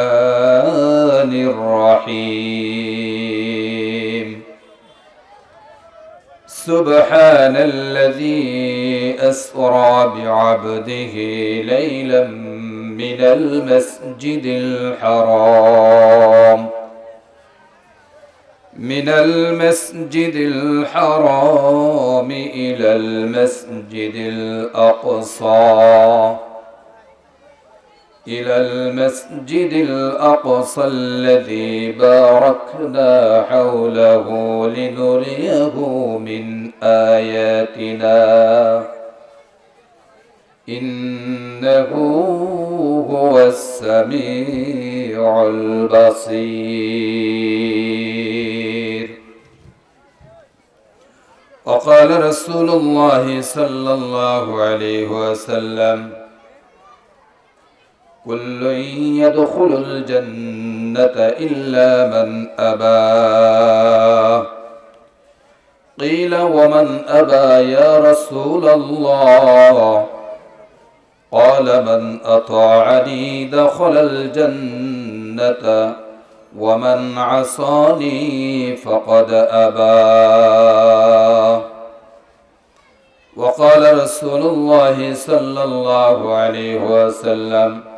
الرحمن الرحيم. سبحان الذي أسرى بعبده ليلا من المسجد الحرام. من المسجد الحرام إلى المسجد الأقصى. إلى المسجد الأقصى الذي باركنا حوله لنريه من آياتنا. إنه هو السميع البصير. وقال رسول الله صلى الله عليه وسلم كل يدخل الجنة إلا من أبى. قيل ومن أبى يا رسول الله؟ قال من أطاعني دخل الجنة ومن عصاني فقد أبى. وقال رسول الله صلى الله عليه وسلم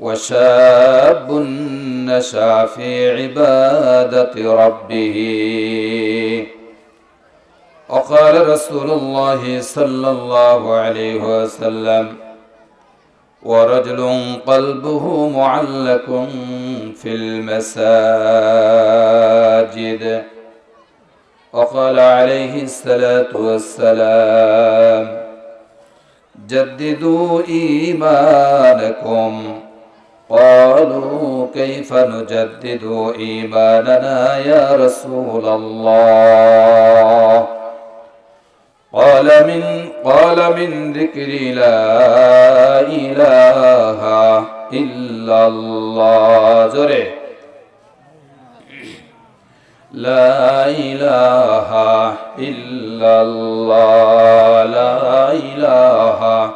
وشاب نشأ في عبادة ربه. وقال رسول الله صلى الله عليه وسلم ورجل قلبه معلق في المساجد وقال عليه الصلاة والسلام جددوا إيمانكم قالوا كيف نجدد إيماننا يا رسول الله قال من قال من ذكر لا إله إلا الله زره لا إله إلا الله لا إله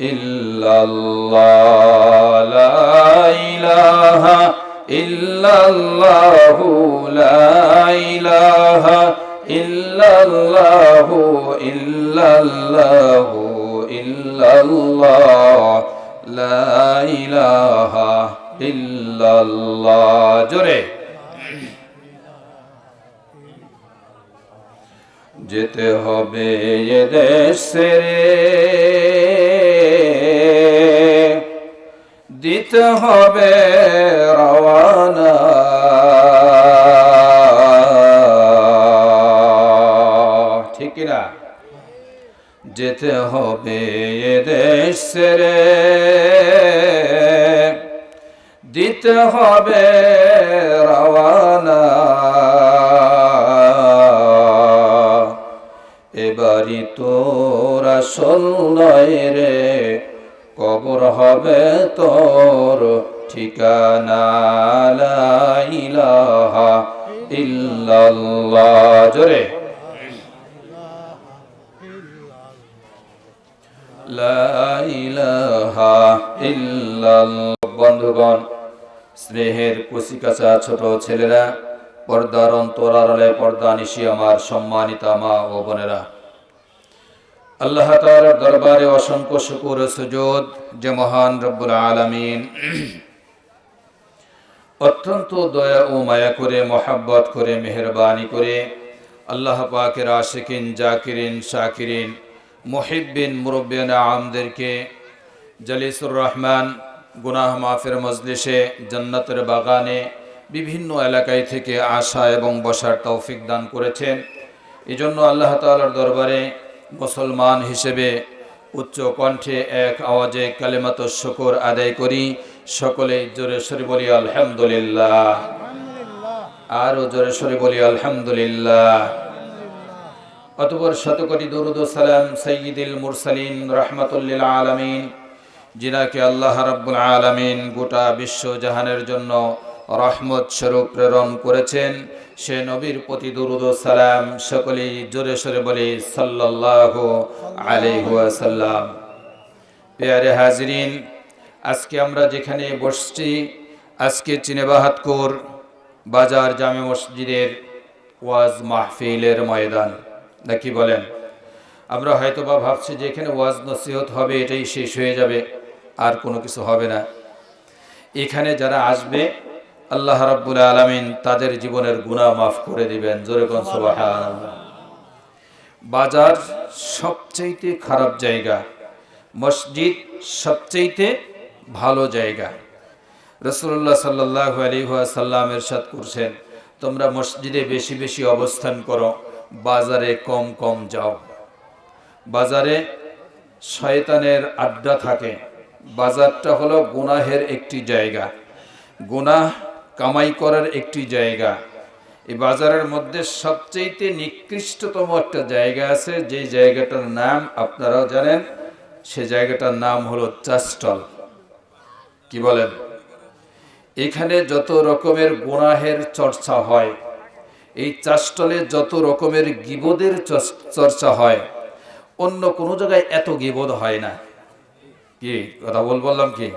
إلا الله لا ইলাহা ইল্লাল্লাহু লা ইলাহা ইল্লাল্লাহু ইল্লাল্লাহু জোরে। যেতে হবে এ দেশ রে দিতে হবে রওয়ানা। ঠিক না? যেতে হবে এ দেশ দিতে হবে রওয়ানা। এবারই তোরা আসল রে হবে তোর ঠিকানা ইলাহা ইল্লাল্লাহ। জোরে। বন্ধুগণ, স্নেহের কুচিকাচা ছোট ছেলেরা, পর্দার অন্তরালে পর্দা নিশি আমার সম্মানিতা মা ও বোনেরা। আল্লাহ তাআলার দরবারে অসংখ্য শুকুর সুজুদ যে মহান রব্বুল আলামিন। অত্যন্ত দয়া ও মায়া করে, মহাব্বত করে, মেহরবানি করে আল্লাহ পাকের আশিকিন, জাকিরিন, শাকিরিন মহিবিন মুরব্বিন আমদেরকে জালিসুর রহমান গুনাহ মাফের মজলিসে, জান্নাতের বাগানে বিভিন্ন এলাকায় থেকে আসা এবং বসার তৌফিক দান করেছেন। এই জন্য আল্লাহ তাআলার দরবারে মুসলমান হিসেবে উচ্চ কণ্ঠে এক আওয়াজে কালেমাত শকর আদায় করি। সকলে জোরে সরে বলি, আলহামদুলিল্লাহ। আরও জোরে সরে বলি, আলহামদুলিল্লাহ। অতপর শতকোটি দরুদ সালাম সৈয়দুল মুরসালিন রহমতুল্লিল আলমিন, যিনাকে আল্লাহ রাব্বুল আলামিন গোটা বিশ্ব জাহানের জন্য রহমত স্বরূপ প্রেরণ করেছেন। সে নবীর প্রতি দরুদ সালাম সকলেই জোরে সরে বলে, সাল্লাল্লাহু আলাইহি ওয়াসাল্লাম। পেয়ারে হাজরিন, আজকে আমরা যেখানে বসছি, আজকে চিনেবাহাতকুর বাজার জামে মসজিদের ওয়াজ মাহফিলের ময়দান। নাকি বলেন? আমরা হয়তো বা ভাবছি যে এখানে ওয়াজ নসিহত হবে, এটাই শেষ হয়ে যাবে, আর কোনো কিছু হবে না। এখানে যারা আসবে আল্লাহ রাব্বুল আলামিন তাদের জীবনের গুনাহ মাফ করে দিবেন। জোরে কোন বাজার সবচাইতে খারাপ জায়গা, মসজিদ সবচাইতে ভালো জায়গা। রসুল্লাহ সাল্লাহ আলী সাল্লাম এরশাদ করছেন, তোমরা মসজিদে বেশি বেশি অবস্থান করো, বাজারে কম কম যাও। বাজারে শয়তানের আড্ডা থাকে। বাজারটা হলো গুনাহের একটি জায়গা। গুনাহ কামাই করার একটি জায়গা। এই বাজারের মধ্যে সবচেয়েতে নিকৃষ্টতম একটা জায়গা আছে, যে জায়গাটার নাম আপনারাও জানেন। সে জায়গাটার নাম হলো চাস্টল কি বলেন? এখানে যত রকমের গুনাহের চর্চা হয়, এই চাষটলে যত রকমের গিবদের চর্চা হয়, অন্য কোনো জায়গায় এত গিবোধ হয় না। কি, কথা বল, বললাম কি?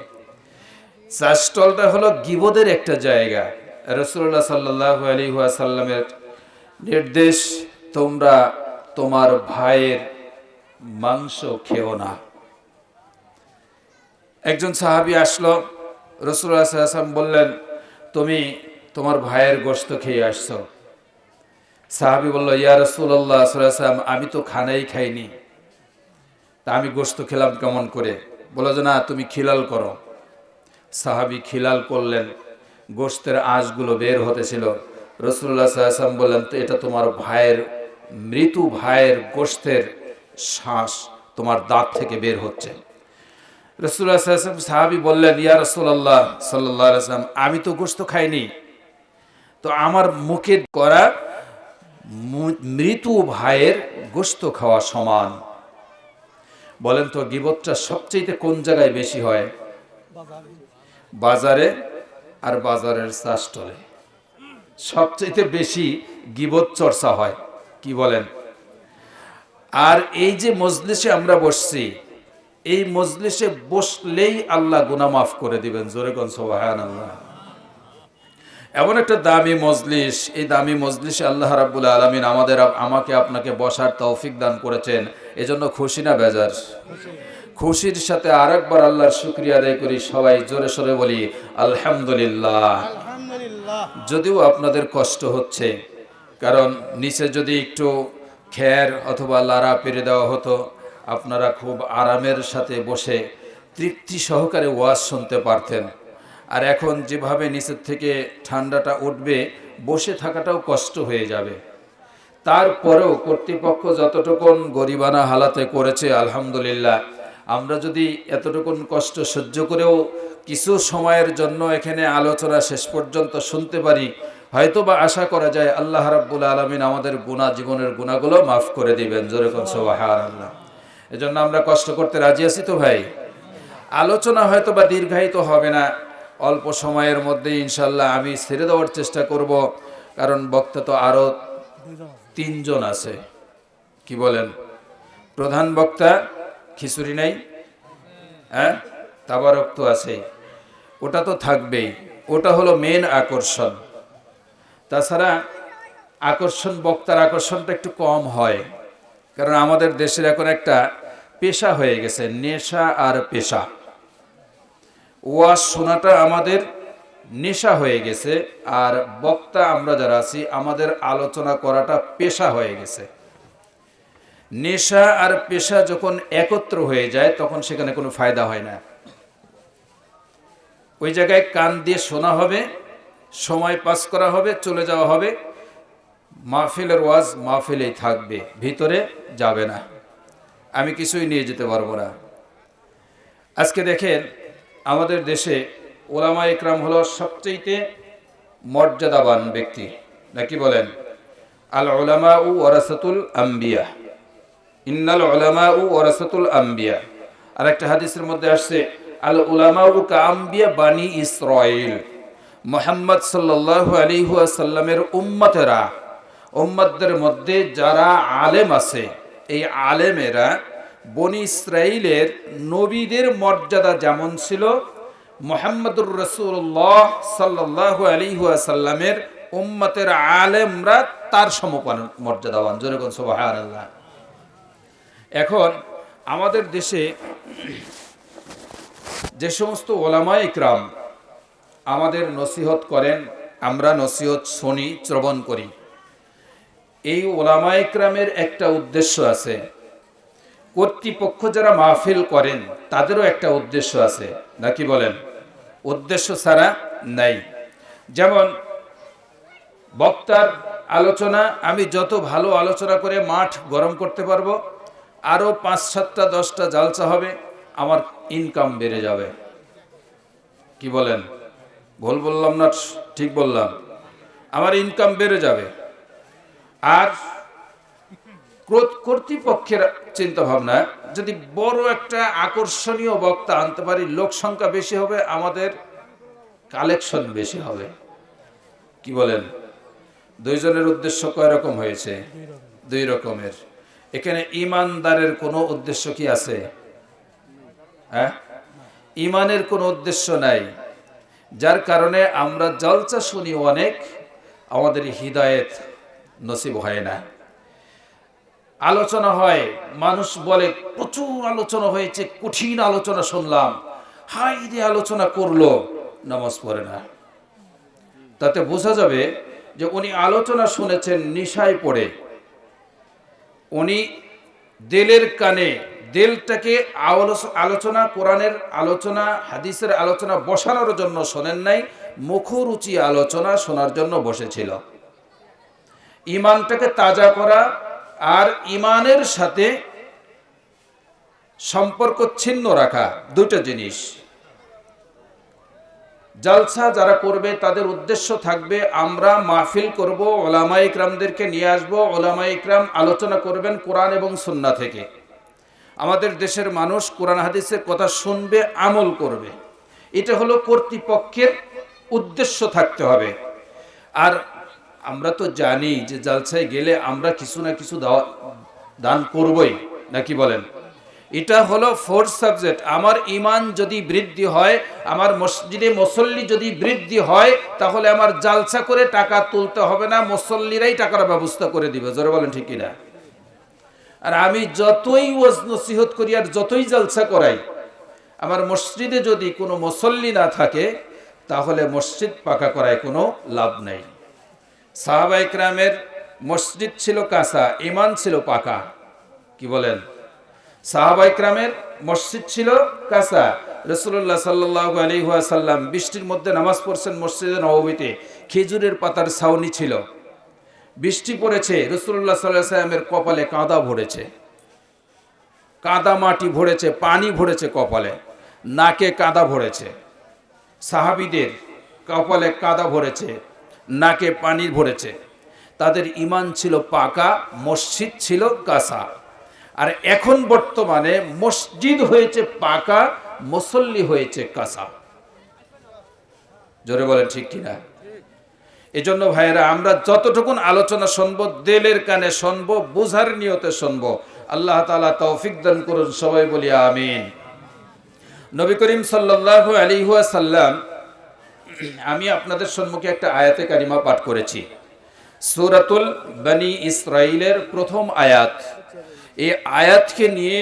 চাষটলটা হলো গিবোদের একটা জায়গা। রসুল্লাহ সাল্লাহ আলী সাল্লামের নির্দেশ, তোমরা তোমার ভাইয়ের মাংস খেও না। একজন সাহাবি আসলো রসুল্লাহ সাল্লাম বললেন, তুমি তোমার ভাইয়ের গোস্ত খেয়ে আসছো। সাহাবি বলল, ইয়া রসুল্লাহ সাল্লাম আমি তো খানাই খাইনি। তা আমি গোস্ত খেলাম কেমন করে? বলো যে, না, তুমি খিলাল করো। সাহাবি খিলাল করলেন গোস্তের আঁশগুলো বের হতেছিল রসুল্লাহ সাল্লাম বললেন, তো এটা তোমার ভাইয়ের মৃত্যু ভাইয়ের গোস্তের শ্বাস তোমার দাঁত থেকে বের হচ্ছে। রসুল্লাহ সাল্লাম সাহাবি বললেন, ইয়া রসুল্লাহ সাল্লাহ সাল্লাম আমি তো গোস্ত খাইনি। তো আমার মুখে করা মৃত্যু ভাইয়ের গোস্ত খাওয়া সমান। বলেন তো গিবতটা সবচেয়ে কোন জায়গায় বেশি হয়? বাজারে আর বাজারের চাষটলে সবচেয়ে বেশি গিবত চর্চা হয়, কি বলেন? আর এই যে মজলিসে আমরা বসছি, এই মজলিসে বসলেই আল্লাহ গুনা মাফ করে দিবেন, জোরে কন সোহান আল্লাহ এমন একটা দামি মজলিস, এই দামি মজলিসে আল্লাহ রাব্বুল আলমিন আমাদের আমাকে আপনাকে বসার তৌফিক দান করেছেন, এজন্য খুশি না বেজার? খুশির সাথে আরেকবার আল্লাহর শুক্রিয়া আদায় করি সবাই জোরে সোরে বলি আলহামদুলিল্লাহ। যদিও আপনাদের কষ্ট হচ্ছে কারণ নিচে যদি একটু খের অথবা লারা পেরে দেওয়া হতো আপনারা খুব আরামের সাথে বসে তৃপ্তি সহকারে ওয়াজ শুনতে পারতেন। আর এখন যেভাবে নিচের থেকে ঠান্ডাটা উঠবে বসে থাকাটাও কষ্ট হয়ে যাবে। তারপরেও কর্তৃপক্ষ যতটুকুন গরিবানা হালাতে করেছে আলহামদুলিল্লাহ আমরা যদি এতটুকুন কষ্ট সহ্য করেও কিছু সময়ের জন্য এখানে আলোচনা শেষ পর্যন্ত শুনতে পারি হয়তো বা আশা করা যায় আল্লাহ রাব্বুল আলমিন আমাদের গুণা জীবনের গুণাগুলো মাফ করে দিবেন। জোরে কনসবাহার আল্লাহ এজন্য আমরা কষ্ট করতে রাজি আছি তো ভাই? আলোচনা হয়তো বা দীর্ঘায়িত হবে না। অল্প সময়ের মধ্যে ইনশাল্লাহ আমি ছেড়ে দেওয়ার চেষ্টা করব, কারণ বক্তা তো আরও তিনজন আছে। কি বলেন? প্রধান বক্তা খিচুড়ি নাই? হ্যাঁ? তাবারক তো আছে। ওটা তো থাকবেই। ওটা হলো মেন আকর্ষণ। তাছাড়া আকর্ষণ, বক্তার আকর্ষণটা একটু কম হয়। কারণ আমাদের দেশের এখন একটা পেশা হয়ে গেছে, নেশা আর পেশা। ওয়াজ শোনাটা আমাদের নেশা হয়ে গেছে, আর বক্তা আমরা যারা আছি, আমাদের আলোচনা করাটা পেশা হয়ে গেছে। নেশা আর পেশা যখন একত্র হয়ে যায়, তখন সেখানে কোনো ফায়দা হয় না। ওই জায়গায় কান দিয়ে শোনা হবে, সময় পাস করা হবে, চলে যাওয়া হবে। মাহফিলের ওয়াজ মাহফিলেই থাকবে, ভিতরে যাবে না। আমি কিছুই নিয়ে যেতে পারব না। আজকে দেখেন, আমাদের দেশে ওলামা ইকরাম হলো সবচেয়ে মর্যাদাবান ব্যক্তি। নাকি বলেন? আল ওলামা উ ওরাসাতুল আম্বিয়া। ইন্নাল ওলামা উ ওরাসাতুল আম্বিয়া। আর একটা হাদিসের মধ্যে আসছে, আল ওলামা উ কা আম্বিয়া বানি ইসরাইল। মোহাম্মদ সাল্লাল্লাহু আলাইহি ওয়াসাল্লামের উম্মতেরা, উম্মতদের মধ্যে যারা আলেম আছে, এই আলেমেরা বনি ইসরাইলের নবীদের মর্যাদা যেমন ছিল, মোহাম্মদুর রসুল্লাহ সাল্লাল্লাহু আলাইহি ওয়াসাল্লামের উম্মতের আলেমরা তার সমপান মর্যাদাবান। জোরেগন সুবহানাল্লাহ। এখন আমাদের দেশে যে সমস্ত ওলামা ইকরাম আমাদের নসিহত করেন, আমরা নসিহত শুনি, শ্রবণ করি। এই ওলামা ইকরামের একটা উদ্দেশ্য আছে। কর্তৃপক্ষ যারা মাহফিল করেন, তাদেরও একটা উদ্দেশ্য আছে। নাকি বলেন? উদ্দেশ্য ছাড়া নাই। যেমন বক্তার আলোচনা, আমি যত ভালো আলোচনা করে মাঠ গরম করতে পারব আরও পাঁচ সাতটা, দশটা জালসা হবে, আমার ইনকাম বেড়ে যাবে। কি বলেন? ভুল বললাম না, ঠিক বললাম। আমার ইনকাম বেড়ে যাবে। আর কর্তৃপক্ষের চিন্তা ভাবনা যদি বড় একটা আকর্ষণীয় বক্তা আনতে পারি, লোক সংখ্যা বেশি হবে, আমাদের কালেকশন বেশি হবে। কি বলেন? দুইজনের উদ্দেশ্য কয় রকম হয়েছে? দুই রকমের। এখানে ইমানদারের কোনো উদ্দেশ্য কি আছে? হ্যাঁ? ইমানের কোনো উদ্দেশ্য নাই। যার কারণে আমরা জলচা শুনি অনেক, আমাদের হৃদায়ত নসিব হয় না। আলোচনা হয়, মানুষ বলে, প্রচুর আলোচনা হয়েছে, কঠিন আলোচনা শুনলাম, হাই রে আলোচনা করল, নামাজ পড়ে না। তাতে বোঝা যাবে যে উনি আলোচনা শুনেছেন, নিশায় পড়ে। উনি দিলের কানে, দিলটাকে আলোচনা, কোরআনের আলোচনা, হাদিসের আলোচনা বসানোর জন্য শোনেন নাই, মুখরুচি আলোচনা শোনার জন্য বসেছিল। ইমানটাকে তাজা করা আর ইমানের সাথে সম্পর্ক ছিন্ন রাখা দুটো জিনিস। জালসা যারা করবে, তাদের উদ্দেশ্য থাকবে, আমরা মাহফিল করব ওলামা ইকরামদেরকে নিয়ে আসব ওলামা ইকরাম আলোচনা করবেন কোরআন এবং সুন্না থেকে। আমাদের দেশের মানুষ কোরআন হাদিসের কথা শুনবে, আমল করবে। এটা হলো কর্তৃপক্ষের উদ্দেশ্য থাকতে হবে। আর আমরা তো জানি যে জালসায় গেলে আমরা কিছু না কিছু দান করবই নাকি বলেন? এটা হলো ফোর্থ সাবজেক্ট আমার ইমান যদি বৃদ্ধি হয়, আমার মসজিদে মুসল্লি যদি বৃদ্ধি হয়, তাহলে আমার জালসা করে টাকা তুলতে হবে না, মুসল্লিরাই টাকার ব্যবস্থা করে দিবে। জোরে বলেন ঠিক কিনা? আর আমি যতই ওয়াজ নসিহত করি আর যতই জালসা করাই, আমার মসজিদে যদি কোনো মুসল্লি না থাকে, তাহলে মসজিদ পাকা করায় কোনো লাভ নেই। সাহাবা ইকরামের মসজিদ ছিল কাঁচা ইমান ছিল পাকা। কি বলেন? সাহাবা ইকরামের মসজিদ ছিল কাঁচা রসুল্লাহ সাল্লাহ আলী সাল্লাম বৃষ্টির মধ্যে নামাজ পড়ছেন মসজিদে নবমীতে খেজুরের পাতার ছাউনি ছিল। বৃষ্টি পড়েছে রসুল্লাহ সাল্লাহ সাল্লামের কপালে কাঁদা ভরেছে। কাদা মাটি ভরেছে, পানি ভরেছে কপালে। নাকে কাদা ভরেছে। সাহাবিদের কপালে কাদা ভরেছে, নাকে পানি ভরেছে। তাদের ইমান ছিল পাকা, মসজিদ ছিল কাঁচা আর এখন বর্তমানে মসজিদ হয়েছে পাকা, মুসল্লি হয়েছে কাঁচা। জোরে বলেন ঠিক কিনা? এজন্য ভাইয়েরা, আমরা যতটুকুন আলোচনা শুনব, দেলের কানে শুনব, বুঝার নিয়তে শুনব। আল্লাহ তাআলা তৌফিক দান করুন, সবাই বলি আমিন। নবী করিম সাল্লাল্লাহু আলাইহি ওয়াসাল্লাম, আমি আপনাদের সম্মুখে একটা আয়াতে কারিমা পাঠ করেছি। সূরাতুল বনি ইসরাইলের প্রথম আয়াত। এই আয়াতকে নিয়ে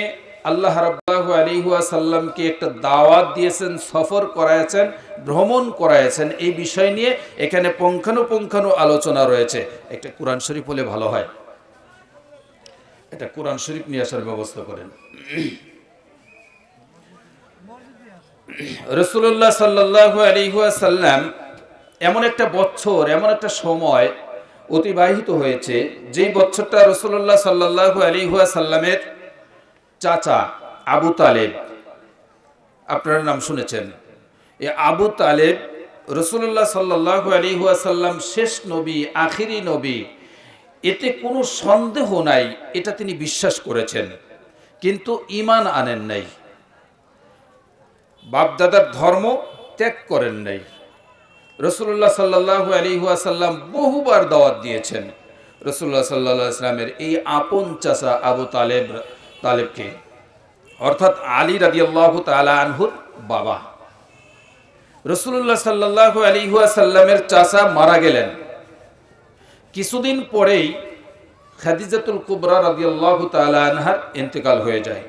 আল্লাহ রাব্বাহু আলাইহি ওয়াসাল্লামকে একটা দাওয়াত দিয়েছেন, সফর করায়ছেন ভ্রমণ করায়ছেন এই বিষয় নিয়ে এখানে পুঙ্খানুপুঙ্খানু আলোচনা রয়েছে। একটা কোরআন শরীফ হলে ভালো হয়। এটা কোরআন শরীফ নিয়ে আসার ব্যবস্থা করেন। রসুল্লাহ সাল্লাহ আলিহাসাল্লাম এমন একটা বছর, এমন একটা সময় অতিবাহিত হয়েছে। যেই বছরটা রসুল্লাহ সাল্লাহ আলিহাসাল্লামের চাচা আবু তালেব, আপনার নাম শুনেছেন। এ আবু তালেব রসুল্লাহ সাল্লাহ আলিহাসাল্লাম শেষ নবী, আখিরি নবী, এতে কোনো সন্দেহ নাই, এটা তিনি বিশ্বাস করেছেন। কিন্তু ইমান আনেন নাই। বাপদাদার ধর্ম ত্যাগ করেন নাই। রসুল্লাহ সাল্লাহ আলিহাসাল্লাম বহুবার দাওয়াত দিয়েছেন। রসুল্লাহ সাল্লাহ ইসলামের এই আপন চাষা আবু তালেব, তালেবকে। অর্থাৎ আলী রাজি আল্লাহ তালা আনহুর বাবা। রসুল্লাহ সাল্লাহ আলিহাসাল্লামের চাষা মারা গেলেন। কিছুদিন পরেই খাদিজাতুল কুবরা রাজি আল্লাহ তালা আনহার ইন্তেকাল হয়ে যায়।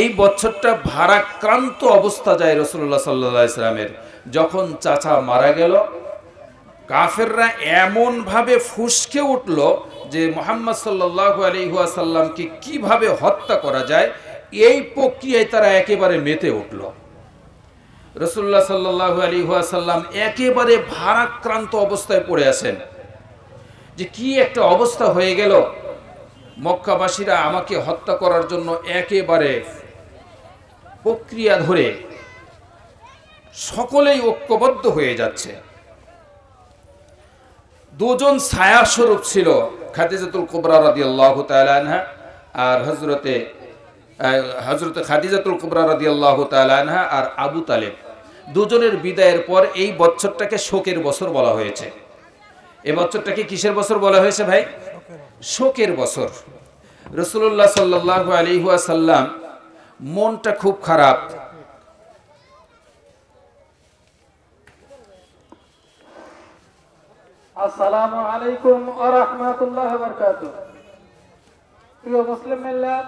এই বছরটা ভারাক্রান্ত অবস্থা যায় রসুল্লাহ সাল্লাহ ইসলামের যখন চাচা মারা গেল, কাফেররা এমনভাবে ফুসকে উঠল যে মোহাম্মদ সাল্লাহ আলিহাসাল্লামকে কীভাবে হত্যা করা যায়, এই প্রক্রিয়ায় তারা একেবারে মেতে উঠল। রসুল্লাহ সাল্লাহ আলিহাসাল্লাম একেবারে ভারাক্রান্ত অবস্থায় পড়ে আছেন। যে কি একটা অবস্থা হয়ে গেল? মক্কাবাসীরা আমাকে হত্যা করার জন্য একেবারে প্রক্রিয়া ধরে সকলেই ঐক্যবদ্ধ হয়ে যাচ্ছে। দুজন ছায়া স্বরূপ ছিল, খাদিজাতুল কুবরা রাদি আল্লাহ তালানহা আর হজরতে হজরত খাদিজাতুল কুবরা রাদি আল্লাহ তালানহা আর আবু তালেব। দুজনের বিদায়ের পর এই বছরটাকে শোকের বছর বলা হয়েছে। এ বছরটাকে কিসের বছর বলা হয়েছে ভাই? শোকের বছর। রসুল্লাহ সাল্লাহ আলিহাসাল্লাম মনটা খুব খারাপ। আসসালামু আলাইকুম ওয়া রাহমাতুল্লাহি ওয়া বারাকাতুহু প্রিয় মুসলিম মিল্লাত